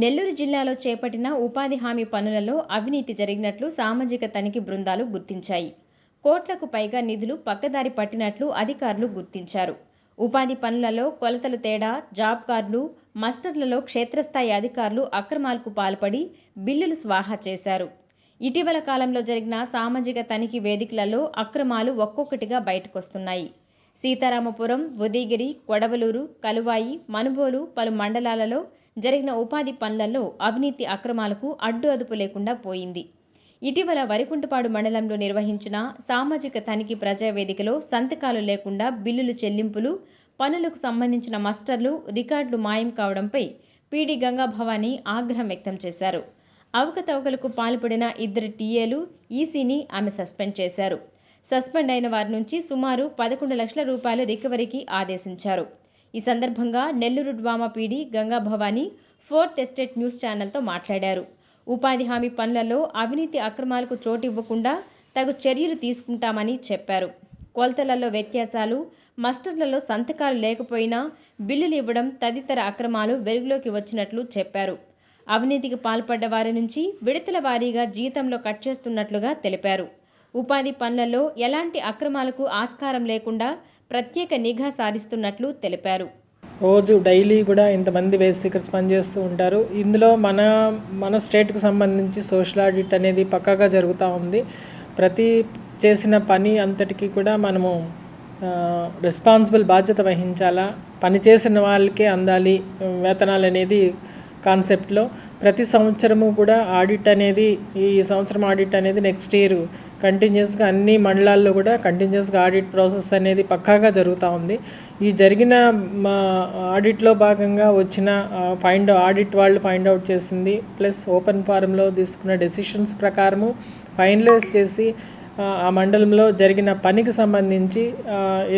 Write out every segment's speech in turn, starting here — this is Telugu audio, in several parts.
నెల్లూరు జిల్లాలో చేపట్టిన ఉపాధి హామీ పనులలో అవినీతి జరిగినట్లు సామాజిక తనిఖీ బృందాలు గుర్తించాయి. కోట్లకు పైగా నిధులు పక్కదారి పట్టినట్లు అధికారులు గుర్తించారు. ఉపాధి పనులలో కొలతలు తేడా జాబ్ కార్డులు మస్టర్లలో క్షేత్రస్థాయి అధికారులు అక్రమాలకు పాల్పడి బిల్లులు స్వాహా చేశారు. ఇటీవల కాలంలో జరిగిన సామాజిక తనిఖీ వేదికలలో అక్రమాలు ఒక్కొక్కటిగా బయటకొస్తున్నాయి. సీతారామపురం ఉదయగిరి కొడవలూరు కలువాయి మనుబోలు పలు మండలాలలో జరిగిన ఉపాధి పనులలో అవినీతి అక్రమాలకు అడ్డు అదుపు లేకుండా పోయింది. ఇటీవల వరికుంటపాడు మండలంలో నిర్వహించిన సామాజిక తనిఖీ ప్రజావేదికలో సంతకాలు లేకుండా బిల్లులు చెల్లింపులు పనులకు సంబంధించిన మస్టర్లు రికార్డులు మాయం కావడంపై పీడీ గంగాభవాని ఆగ్రహం వ్యక్తం చేశారు. అవకతవకలకు పాల్పడిన ఇద్దరు టీఏలు ఈసీని ఆమె సస్పెండ్ చేశారు. సస్పెండ్ అయిన వారి నుంచి సుమారు పదకొండు లక్షల రూపాయలు రికవరీకి ఆదేశించారు. ఈ సందర్భంగా Nellore DWMA PD Ganga Bhavani fourth estate news ఛానల్తో మాట్లాడారు. ఉపాధి హామీ పనులలో అవినీతి అక్రమాలకు చోటు ఇవ్వకుండా తగు చర్యలు తీసుకుంటామని చెప్పారు. కొలతలలో వ్యత్యాసాలు మస్టర్లలో సంతకాలు లేకపోయినా బిల్లులు ఇవ్వడం తదితర అక్రమాలు వెలుగులోకి వచ్చినట్లు చెప్పారు. అవినీతికి పాల్పడ్డ వారి నుంచి విడతల వారీగా జీతంలో కట్ చేస్తున్నట్లుగా తెలిపారు. ఉపాధి పనులలో ఎలాంటి అక్రమాలకు ఆస్కారం లేకుండా ప్రత్యేక నిఘా సారిస్తున్నట్లు తెలిపారు. రోజు డైలీ కూడా ఇంతమంది బేస్ సీకర్స్ పనిచేస్తూ ఉంటారు. ఇందులో మన మన స్టేట్కి సంబంధించి సోషల్ ఆడిట్ అనేది పక్కాగా జరుగుతూ ఉంది. ప్రతి చేసిన పని అంతటికి కూడా మనము రెస్పాన్సిబుల్ బాధ్యత వహించాలా? పని చేసిన వాళ్ళకే అందాలి వేతనాలు అనేది కాన్సెప్ట్లో ప్రతి సంవత్సరము కూడా ఆడిట్ అనేది ఈ సంవత్సరం ఆడిట్ అనేది నెక్స్ట్ ఇయర్ కంటిన్యూస్గా అన్ని మండలాల్లో కూడా కంటిన్యూస్గా ఆడిట్ ప్రాసెస్ అనేది పక్కాగా జరుగుతూ ఉంది. ఈ జరిగిన మా ఆడిట్లో భాగంగా వచ్చిన ఫైండ్ ఆడిట్ వాళ్ళు ఫైండ్ అవుట్ చేసింది ప్లస్ ఓపెన్ ఫారంలో తీసుకున్న డెసిషన్స్ ప్రకారము ఫైనలైజ్ చేసి ఆ మండలంలో జరిగిన పనికి సంబంధించి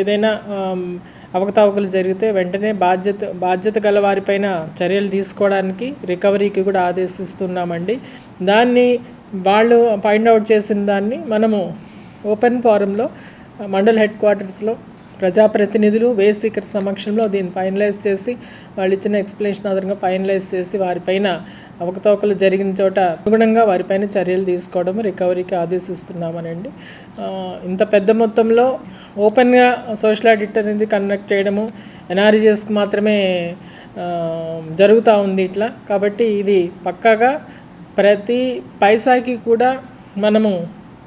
ఏదైనా అవకతవకలు జరిగితే వెంటనే బాధ్యత బాధ్యత గల వారిపైన చర్యలు తీసుకోవడానికి రికవరీకి కూడా ఆదేశిస్తున్నామండి. దాన్ని వాళ్ళు ఫైండ్ అవుట్ చేసిన దాన్ని మనము ఓపెన్ ఫారంలో మండల్ హెడ్ క్వార్టర్స్లో ప్రజాప్రతినిధులు వేసి ఇక్కడ సమక్షంలో దీన్ని ఫైనలైజ్ చేసి వాళ్ళు ఇచ్చిన ఎక్స్ప్లెనేషన్ ఆధారంగా ఫైనలైజ్ చేసి వారిపైన అవకతవకలు జరిగిన చోట అనుగుణంగా వారిపైన చర్యలు తీసుకోవడం రికవరీకి ఆదేశిస్తున్నామనండి. ఇంత పెద్ద మొత్తంలో ఓపెన్గా సోషల్ ఆడిట్ అనేది కండక్ట్ చేయడము ఎన్ఆర్జీఎస్కి మాత్రమే జరుగుతూ ఉంది ఇట్లా. కాబట్టి ఇది పక్కాగా ప్రతి పైసాకి కూడా మనము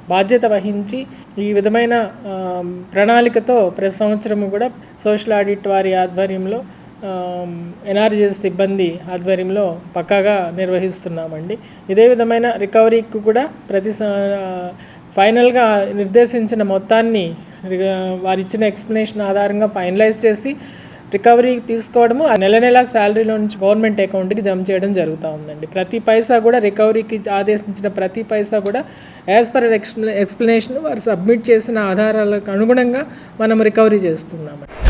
బాధ్యత వహించి ఈ విధమైన ప్రణాళికతో ప్రతి సంవత్సరము కూడా సోషల్ ఆడిట్ వారి ఆధ్వర్యంలో ఎన్ఆర్జీఎస్ సిబ్బంది ఆధ్వర్యంలో పక్కాగా నిర్వహిస్తున్నామండి. ఇదే విధమైన రికవరీకి కూడా ప్రతి ఫైనల్గా నిర్దేశించిన మొత్తాన్ని వారిచ్చిన ఎక్స్ప్లెనేషన్ ఆధారంగా ఫైనలైజ్ చేసి రికవరీ తీసుకోవడము ఆ నెల నెల శాలరీలో నుంచి గవర్నమెంట్ అకౌంట్కి జమ చేయడం జరుగుతూ ఉందండి. ప్రతి పైసా కూడా రికవరీకి ఆదేశించిన ప్రతి పైసా కూడా యాజ్ పర్ ఎక్స్ప్లెనేషన్ వారు సబ్మిట్ చేసిన ఆధారాలకు అనుగుణంగా మనం రికవరీ చేస్తున్నామండి.